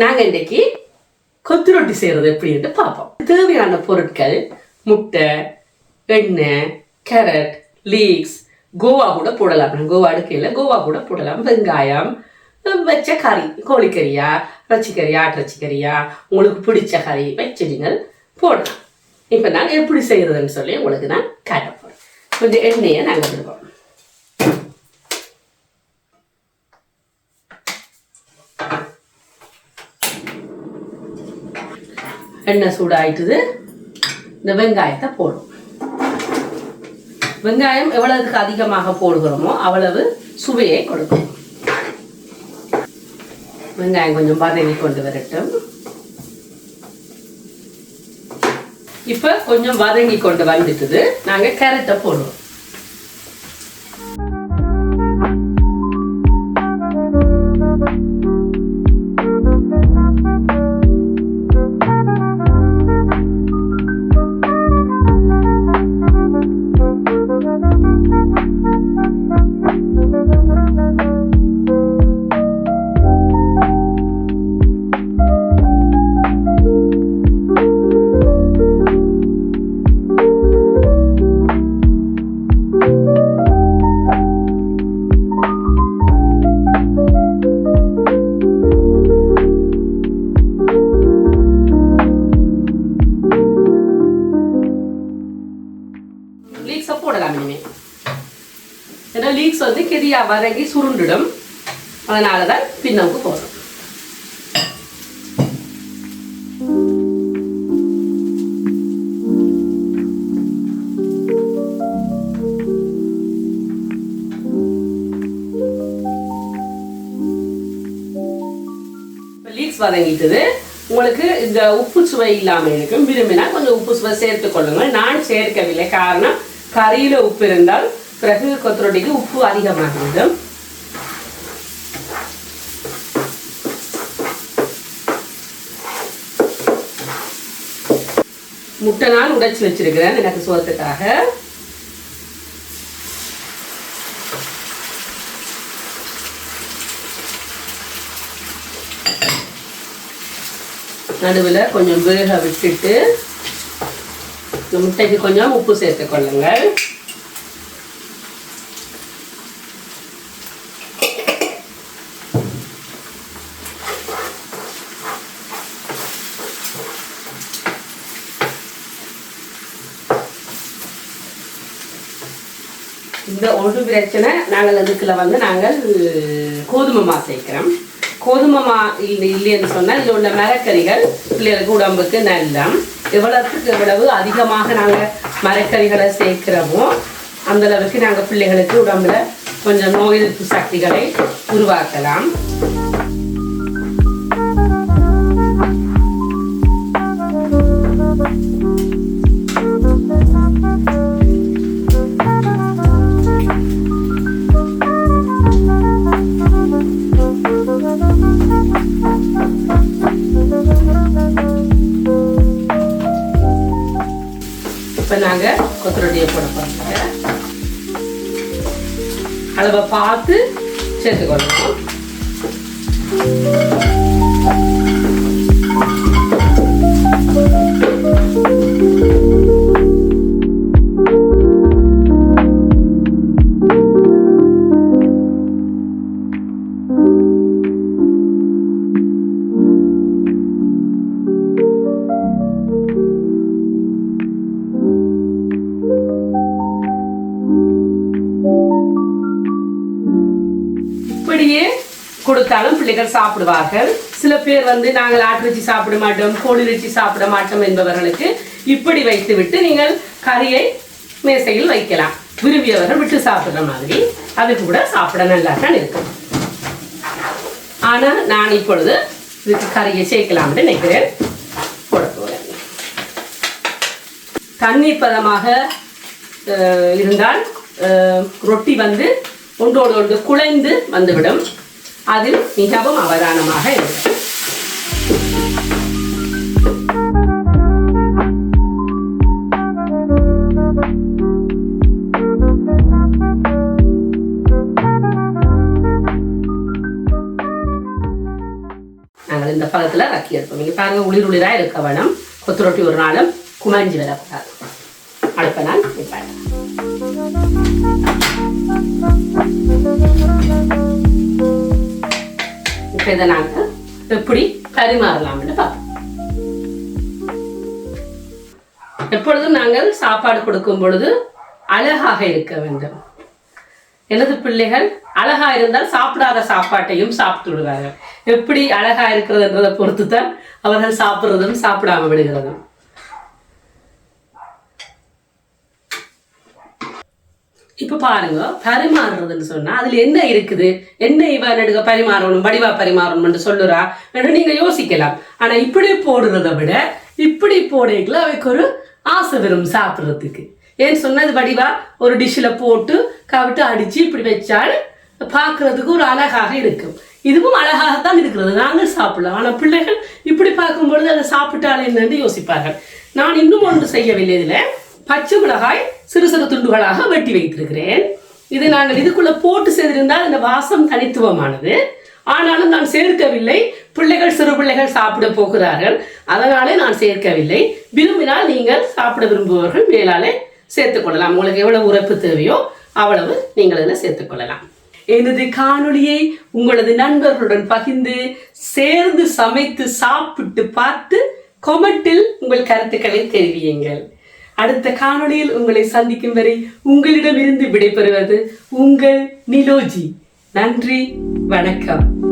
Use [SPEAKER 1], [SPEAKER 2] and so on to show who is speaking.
[SPEAKER 1] நாங்கள் இன்றைக்கு கொத்து ரொட்டி செய்கிறது எப்படின்ட்டு பார்ப்போம். தேவையான பொருட்கள் முட்டை எண்ணெய் கேரட் லீக்ஸ் கோவா கூட போடலாம். கோவா அடுக்கையில் கோவா கூட போடலாம். வெங்காயம் வச்ச கறி கோழிக்கறியா இறைச்சிக்கறியா ஆட்டிறச்சிக்கறியா உங்களுக்கு பிடிச்ச கறி வச்சு நீங்கள் போடலாம். இப்போ நான் எப்படி செய்கிறதுன்னு சொல்லி உங்களுக்கு நான் காட்ட போகிறேன் கொஞ்சம் எண்ணெயை நாங்கள் விடுவோம் எண்ணெய் சூடாயிட்டுது இந்த வெங்காயத்தை போடும் வெங்காயம் எவ்வளவுக்கு அதிகமாக போடுகிறோமோ அவ்வளவு சுவையை கொடுக்கும் வெங்காயம் கொஞ்சம் பதவி கொண்டு வரட்டும் இப்ப கொஞ்சம் வதங்கி கொண்டு வந்துட்டுது நாங்க கேரட்டை போடுவோம் லீக்ஸை போடலாம் இனிமேல் ஏன்னா லீக்ஸ் வந்து கெதியா வரகி சுருண்டுடும். அதனால தான் பின்னவுக்கு போகிறோம் லீக்ஸ் வதங்கிட்டது. உங்களுக்கு இந்த உப்பு சுவை இல்லாமல் இருக்கும். விரும்பினா கொஞ்சம் உப்பு சுவை சேர்த்து கொள்ளுங்கள். நான் சேர்க்கவில்லை. காரணம் கறியில் உப்பு இருந்தால் பிறகு கொத்தரொட்டிக்கு உப்பு அதிகமாகிவிடும் முட்டை நாள் உடைச்சு வச்சிருக்கிறேன் எனக்கு சோத்துக்காக. நடுவில் கொஞ்சம் வேக விட்டுட்டு முட்டைக்கு கொஞ்சம் உப்பு சேர்த்து கொள்ளுங்கள் இந்த ஒரு பிரச்சனை நாங்கள் அதுக்குள்ள வந்து நாங்கள் கோதுமை மா சேர்க்கிறோம். கோதுமை மா இல்லை இல்லைன்னு சொன்னால் இதில் உள்ள மரக்கறிகள் பிள்ளைகளுக்கு உடம்புக்கு நல்லம். எவ்வளவுக்கு எவ்வளவு அதிகமாக நாங்கள் மரக்கறிகளை சேர்க்கிறோமோ அந்த அளவுக்கு நாங்கள் பிள்ளைகளுக்கு உடம்புல கொஞ்சம் நோய் எதிர்ப்பு சக்திகளை உருவாக்கலாம். இப்போ நாங்கள் கொத்தரொட்டியை போட போகிறோங்க அளவை பார்த்து சேர்த்துக்கொள்ளணும் இப்படியே கொடுத்தாலும் பிள்ளைகள் சாப்பிடுவார்கள். சில பேர் வந்து நாங்கள் ஆட்டிறைச்சி சாப்பிட மாட்டோம் கோழி இறைச்சி சாப்பிட மாட்டோம் என்பவர்களுக்கு இப்படி வைத்து விட்டு நீங்கள் கறியை மேசையில் வைக்கலாம். விரும்பியவர்கள் விட்டு சாப்பிடுற மாதிரி அது கூட சாப்பிட நல்லா தான் இருக்கும். ஆனால் நான் இப்பொழுது இதுக்கு கறியை சேர்க்கலாம்னு நினைக்கிறேன். போட போகிறேன் தண்ணீர் பதமாக அஹ், இருந்தால் ரொட்டி வந்து ஒன்றோடு ஒன்று குழைந்து வந்துவிடும். அதில் மிகவும் அவதானமாக இருக்கும். நாங்கள் இந்த பதத்தில் ரக்கி எடுப்போம். நீங்கள் பாருங்க உளிர் உளிராக இருக்க வேணும். கொத்து ரொட்டி ஒரு நாளும் குமஞ்சி வரக்கூடாது. அடுப்பை நான் நிப்பாட்டேன் இதை நாங்கள் எப்படி பரிமாறலாம்னு பார்ப்போம். எப்பொழுதும் நாங்கள் சாப்பாடு கொடுக்கும் பொழுது அழகாக இருக்க வேண்டும். எனது பிள்ளைகள் அழகா இருந்தால் சாப்பிடாத சாப்பாட்டையும் சாப்பிட்டு விடுவார்கள் எப்படி அழகா இருக்கிறதுன்றதை பொறுத்து தான் அவர்கள் சாப்பிடுறதும் சாப்பிடாம விடுகிறதும். இப்ப பாருங்க பரிமாறுறதுன்னு சொன்னா அதுல என்ன இருக்குது? என்ன இவ நடுக பரிமாறணும் வடிவா பரிமாறணும்னு சொல்லுறா என்று நீங்க யோசிக்கலாம். ஆனா இப்படி போடுறதை விட இப்படி போடைக்குள்ள அவைக்கு ஒரு ஆசை வரும் சாப்பிட்றதுக்கு. ஏன்னு சொன்னா இது வடிவா ஒரு டிஷ்ல போட்டு கவிட்டு அடிச்சு இப்படி வச்சால் பார்க்கறதுக்கு ஒரு அழகாக இருக்கும். இதுவும் அழகாக தான் இருக்கிறது. நாங்கள் சாப்பிடலாம். ஆனா பிள்ளைகள் இப்படி பார்க்கும்பொழுது அதை சாப்பிட்டாலே என்னன்னு யோசிப்பார்கள். நான் இன்னும் ஒன்று செய்யவில்லை இதில். பச்சை மிளகாய் சிறு சிறு துண்டுகளாக வெட்டி வைத்திருக்கிறேன். இது நாங்கள் இதுக்குள்ள போட்டு செய்திருந்தால் இந்த வாசம் தனித்துவமானது. ஆனாலும் நான் சேர்க்கவில்லை. பிள்ளைகள் சிறு பிள்ளைகள் சாப்பிட போகிறார்கள். அதனாலே நான் சேர்க்கவில்லை. விரும்பினால் நீங்கள் சாப்பிட விரும்புபவர்கள் மேலாலே சேர்த்துக் கொள்ளலாம். உங்களுக்கு எவ்வளவு உரைப்பு தேவையோ அவ்வளவு நீங்கள் இதில் சேர்த்துக் கொள்ளலாம். எனது காணொளியை உங்களது நண்பர்களுடன் பகிர்ந்து சேர்ந்து சமைத்து சாப்பிட்டு பார்த்து கொமெண்டில் உங்கள் கருத்துக்களை தெரிவியுங்கள். அடுத்த காணொளியில் உங்களை சந்திக்கும் வரை உங்களிடமிருந்து விடைபெறுவது உங்கள் நிலோஜி. நன்றி வணக்கம்.